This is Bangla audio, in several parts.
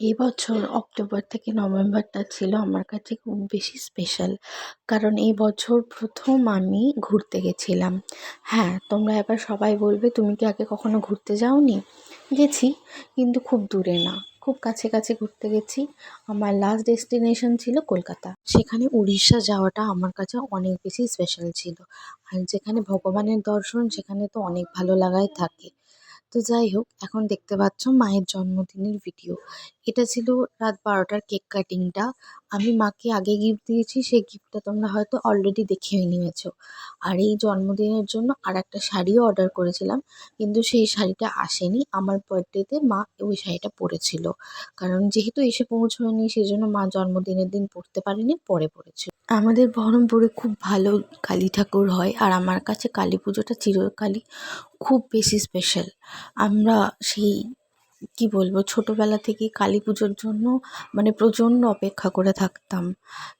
এবছর অক্টোবর থেকে নভেম্বরটা ছিল আমার কাছে খুব বেশি স্পেশাল কারণ এই বছর প্রথম আমি ঘুরতে গেছিলাম। হ্যাঁ তোমরা এবার সবাই বলবে, তুমি কি আগে কখনো ঘুরতে যাওনি? গেছি, কিন্তু খুব দূরে না, খুব কাছে কাছে ঘুরতে গেছি। আমার লাস্ট ডেস্টিনেশন ছিল কলকাতা। সেখানে উড়িষ্যা যাওয়াটা আমার কাছে অনেক বেশি স্পেশাল ছিল। আর যেখানে ভগবানের দর্শন, সেখানে তো অনেক ভালো লাগাই থাকে। তো যাই হোক, এখন দেখতে পাচ্ছ মায়ের জন্মদিনের ভিডিও এটা ছিল রাত বারোটার কেক কাটিংটা আমি মাকে আগে গিফট দিয়েছি, সেই গিফটটা তোমরা হয়তো অলরেডি দেখেই নিয়েছ। আর এই জন্মদিনের জন্য আর একটা শাড়িও অর্ডার করেছিলাম, কিন্তু সেই শাড়িটা আসেনি। আমার বার্থডেতে মা ওই শাড়িটা পরেছিল। কারণ যেহেতু এসে পৌঁছয়নি সেই জন্য মা জন্মদিনের দিন পরতে পারেনি, পরে পরেছে আমাদের বহরমপুরে খুব ভালো কালী ঠাকুর হয়, আর আমার কাছে কালী পুজোটা চিরকালই খুব বেশি স্পেশাল আমরা সেই কী বলব, ছোটোবেলা থেকেই কালী পুজোর জন্য মানে প্রচণ্ড অপেক্ষা করে থাকতাম।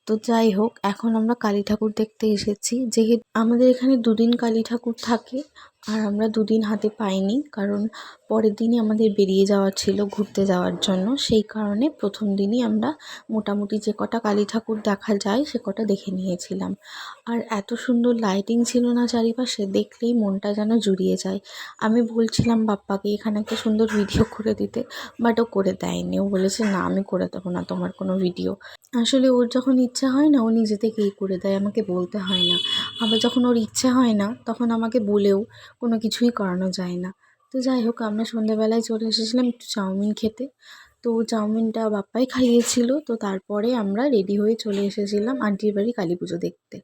তো যাই হোক, এখন আমরা কালী ঠাকুর দেখতে এসেছি। যেহেতু আমাদের এখানে দুদিন কালী ঠাকুর থাকে আর আমরা দুদিন হাতে পাইনি, কারণ পরের দিনই আমাদের বেরিয়ে যাওয়ার ছিল ঘুরতে যাওয়ার জন্য। সেই কারণে প্রথম দিনই আমরা মোটামুটি যে কটা কালী ঠাকুর দেখা যায়, সে কটা দেখে নিয়েছিলাম। আর এত সুন্দর লাইটিং ছিল না চারিপাশে, দেখলেই মনটা যেন জুড়িয়ে যায়। আমি বলছিলাম, বাপ্পাকে এখানে একটা সুন্দর ভিডিও করে দিতে। বাট ও করে দেয়নি। ও বলেছে, না, আমি করে দেবো না, তোমার কোনো ভিডিও আসলে ওর যখন ইচ্ছা হয় না, ও নিজে থেকেই করে দেয়, আমাকে বলতে হয় না। আবার যখন ওর ইচ্ছা হয় না, তখন আমাকে বলেও কোনো কিছুই করানো যায় না। তো যাই হোক, আমরা সন্ধ্যেবেলায় চলে এসেছিলাম একটু চাউমিন খেতে। তো চাউমিনটা বাপ্পাই খাইয়েছিল। তো তারপরে আমরা রেডি হয়ে চলে এসেছিলাম আন্টির বাড়ি কালী পুজো দেখতে।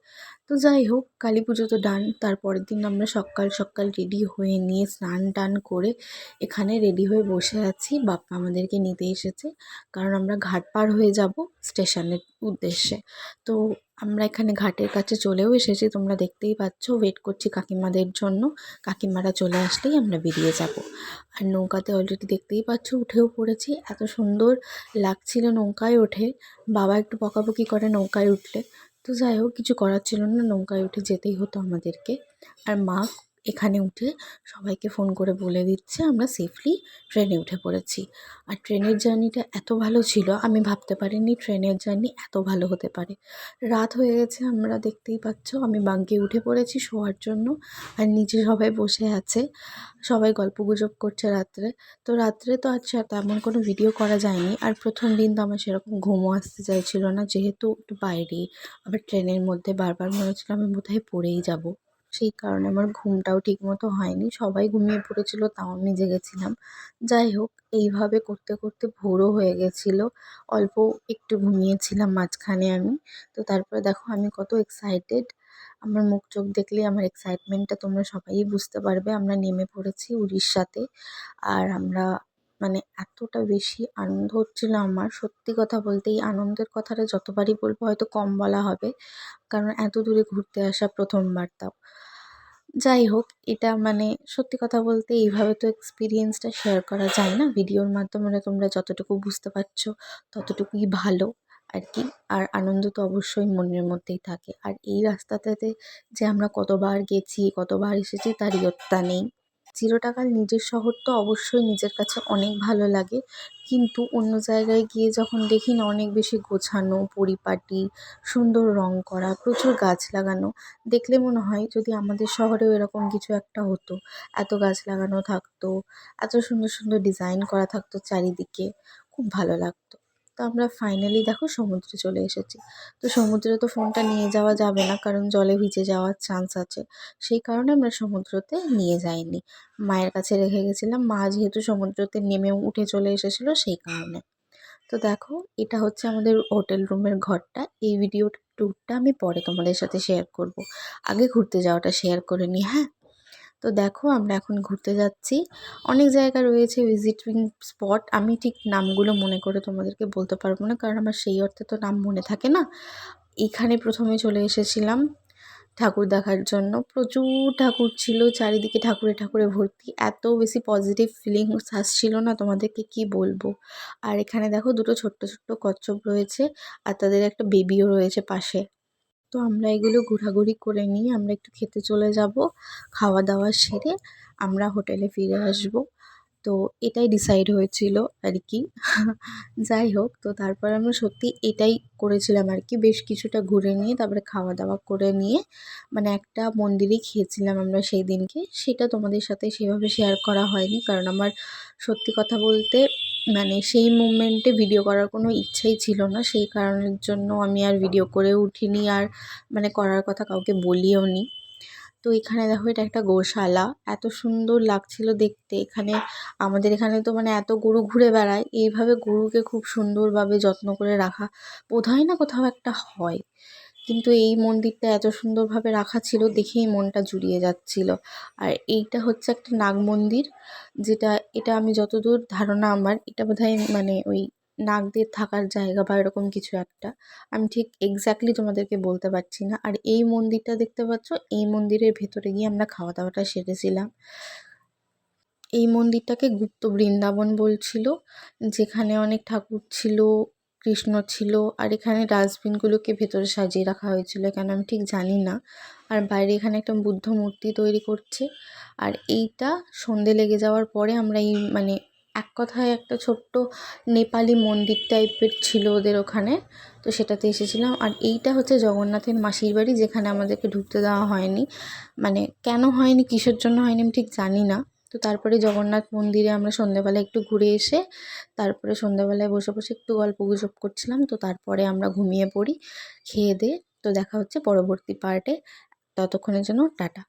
তো যাই হোক কালী পুজো তো ডান। তারপরের দিন আমরা সকাল সকাল রেডি হয়ে নিয়ে স্নান টান করে এখানে রেডি হয়ে বসে আছি। বাপ্পা আমাদেরকে নিতে এসেছে। কারণ আমরা ঘাট পার হয়ে যাব স্টেশনের উদ্দেশ্যে। তো আমরা এখানে ঘাটের কাছে চলেও এসেছি, তোমরা দেখতেই পাচ্ছ। ওয়েট করছি কাকিমাদের জন্য। কাকিমারা চলে আসলেই আমরা বেরিয়ে যাব। আর নৌকাতে অলরেডি দেখতেই পাচ্ছ, উঠেও পড়েছি। এত সুন্দর লাগছিল নৌকায় ওঠে বাবা একটু বকাবকি করে নৌকায় উঠলে। তো যাই হোক, কিছু করার ছিল না, নৌকায় উঠে যেতেই হতো আমাদেরকে। আর মা এখানে উঠে সবাইকে ফোন করে বলে দিচ্ছে, আমরা সেফলি ট্রেনে উঠে পড়েছি। আর ট্রেনের জার্নিটা এত ভালো ছিল, আমি ভাবতে পারিনি ট্রেনের জার্নি এত ভালো হতে পারে। রাত হয়ে গেছে, আমরা দেখতেই পাচ্ছ, আমি বাঙ্কে উঠে পড়েছি শোয়ার জন্য, আর নিচে সবাই বসে আছে, সবাই গল্প গুজব করছে রাত্রে। তো রাত্রে তো আচ্ছা তেমন কোনো ভিডিও করা যায়নি, আর প্রথম দিন তো আমার সেরকম ঘুমও আসতে চাইছিল না, যেহেতু একটু বাইরে আবার ট্রেনের মধ্যে বারবার মনে হচ্ছিল আমি বোধহয় পড়েই যাব। সেই কারণে আমার ঘুমটাও ঠিকমতো হয়নি। সবাই ঘুমিয়ে পড়েছিল, তাও আমি জেগেছিলাম যাই হোক, এইভাবে করতে করতে ভোরও হয়ে গেছিল। অল্প একটু ঘুমিয়েছিলাম মাঝখানে আমি। তো তারপরে দেখো, আমি কত এক্সাইটেড আমার মুখ চোখ দেখলে আমার এক্সাইটমেন্টটা তোমরা সবাই বুঝতে পারবে। আমরা নেমে পড়েছি উড়িষ্যাতে। আর আমরা মানে এতটা বেশি আনন্দ হচ্ছিল আমার। সত্যি কথা বলতে এই আনন্দের কথাটা যতবারই বলব, হয়তো কম বলা হবে। কারণ এত দূরে ঘুরতে আসা প্রথমবার তাও। যাই হোক, এটা মানে সত্যি কথা বলতে এইভাবে তো এক্সপিরিয়েন্সটা শেয়ার করা যায় না। ভিডিওর মাধ্যমে তোমরা যতটুকু বুঝতে পারছ, ততটুকুই ভালো আর কি আর আনন্দ তো অবশ্যই মনের মধ্যেই থাকে। আর এই রাস্তাটাতে যে আমরা কতবার গেছি, কতবার এসেছি তার ইয়ত্তা নেই। চিরটাকাল নিজের শহর তো অবশ্যই নিজের কাছে অনেক ভালো লাগে। কিন্তু অন্য জায়গায় গিয়ে যখন দেখি না, অনেক বেশি গোছানো, পরিপাটি, সুন্দর রং করা, প্রচুর গাছ লাগানো, দেখলে মনে হয় যদি আমাদের শহরেও এরকম কিছু একটা হতো। এত গাছ লাগানো থাকতো, এত সুন্দর সুন্দর ডিজাইন করা থাকতো চারিদিকে, খুব ভালো লাগতো। তো আমরা ফাইনালি দেখো সমুদ্রে চলে এসেছি। তো সমুদ্রে তো ফোনটা নিয়ে যাওয়া যাবে না, কারণ জলে ভিজে যাওয়ার চান্স আছে। সেই কারণে আমরা সমুদ্রতে নিয়ে যাইনি। মায়ের কাছে রেখে গেছিলাম, মা যেহেতু সমুদ্রতে নেমে উঠে চলে এসেছিল সেই কারণে। তো দেখো, এটা হচ্ছে আমাদের হোটেল রুমের ঘরটা। এই ভিডিও ট্যুরটা আমি পরে তোমাদের সাথে শেয়ার করব। আগে ঘুরতে যাওয়াটা শেয়ার করে নিই হ্যাঁ? তো দেখো আমরা এখন ঘুরতে যাচ্ছি। অনেক জায়গা রয়েছে ভিজিটিং স্পট আমি ঠিক নামগুলো মনে করে তোমাদেরকে বলতে পারব না, কারণ আমার সেই অর্থে তো নাম মনে থাকে না। এখানে প্রথমে চলে এসেছিলাম ঠাকুর দেখার জন্য। প্রচুর ঠাকুর ছিল, চারিদিকে ঠাকুরে ঠাকুরে ভর্তি। এত বেশি পজিটিভ ফিলিংস আসছিল না তোমাদেরকে কি বলব? আর এখানে দেখো দুটো ছোট্ট ছোট্ট কচ্ছপ রয়েছে আর তাদের একটা বেবিও রয়েছে পাশে। তো আমরা এগুলো ঘোরাঘুরি করে নিয়ে আমরা একটু খেতে চলে যাব, খাওয়া দাওয়া সেরে আমরা হোটেলে ফিরে আসব। তো এটাই ডিসাইড হয়েছিল আর কি যাই হোক, তো তারপর আমরা সত্যি এটাই করেছিলাম আর কি বেশ কিছুটা ঘুরে নিয়ে, তারপরে খাওয়া দাওয়া করে নিয়ে মানে একটা মন্দিরেই খেয়েছিলাম আমরা সেই দিনকে। সেটা তোমাদের সাথে সেভাবে শেয়ার করা হয়নি, কারণ আমার সত্যি কথা বলতে মানে সেই মুমেন্টে ভিডিও করার কোনো ইচ্ছাই ছিল না। সেই কারণের জন্য আমি আর ভিডিও করে উঠিনি আর মানে করার কথা কাউকে বলিও নি। তো এখানে দেখো এটা একটা গোশালা। এত সুন্দর লাগছিল দেখতে। এখানে আমাদের এখানে তো মানে এত গরু ঘুরে বেড়ায়। এইভাবে গরুকে খুব সুন্দরভাবে যত্ন করে রাখা বোধহয় না কোথাও একটা হয়। কিন্তু এই মন্দিরটা এত সুন্দরভাবে রাখা ছিল দেখেই মনটা জুড়িয়ে যাচ্ছিল। আর এইটা হচ্ছে একটা নাগ মন্দির, যেটা, এটা আমি যতদূর ধারণা আমার, এটা বোধহয় মানে ওই নাগদের থাকার জায়গা বা এরকম কিছু একটা। আমি ঠিক এক্স্যাক্টলি তোমাদেরকে বলতে পারছি না। আর এই মন্দিরটা দেখতে পাচ্ছ, এই মন্দিরের ভেতরে গিয়ে আমরা খাওয়া দাওয়াটা সেরেছিলাম। এই মন্দিরটাকে গুপ্ত বৃন্দাবন বলছিল, যেখানে অনেক ঠাকুর ছিল কৃষ্ণ ছিল আর এখানে ডাস্টবিনগুলোকে ভেতরে সাজিয়ে রাখা হয়েছিল, কেন আমি ঠিক জানি না। আর বাইরে এখানে একটা বুদ্ধ মূর্তি তৈরি করছে। আর এইটা সন্ধে লেগে যাওয়ার পরে আমরা এই মানে এক কথায় একটা ছোট্ট নেপালি মন্দির টাইপের ছিল ওদের ওখানে, তো সেটাতে এসেছিলাম। আর এইটা হচ্ছে জগন্নাথের মাসির বাড়ি, যেখানে আমাদেরকে ঢুকতে দেওয়া হয়নি। মানে কেন হয়নি, কিসের জন্য হয়নি আমি ঠিক জানি না। তো তারপরে জগন্নাথ মন্দিরে আমরা সন্ধ্যেবেলা একটু ঘুরে এসে তারপরে সন্ধ্যাবেলায় বসে বসে একটু গল্প গুজব করছিলাম। তো তারপরে আমরা ঘুমিয়ে পড়ি, খেয়ে দিয়ে তো দেখা হচ্ছে পরবর্তী পার্টে ততক্ষণের জন্য টাটা।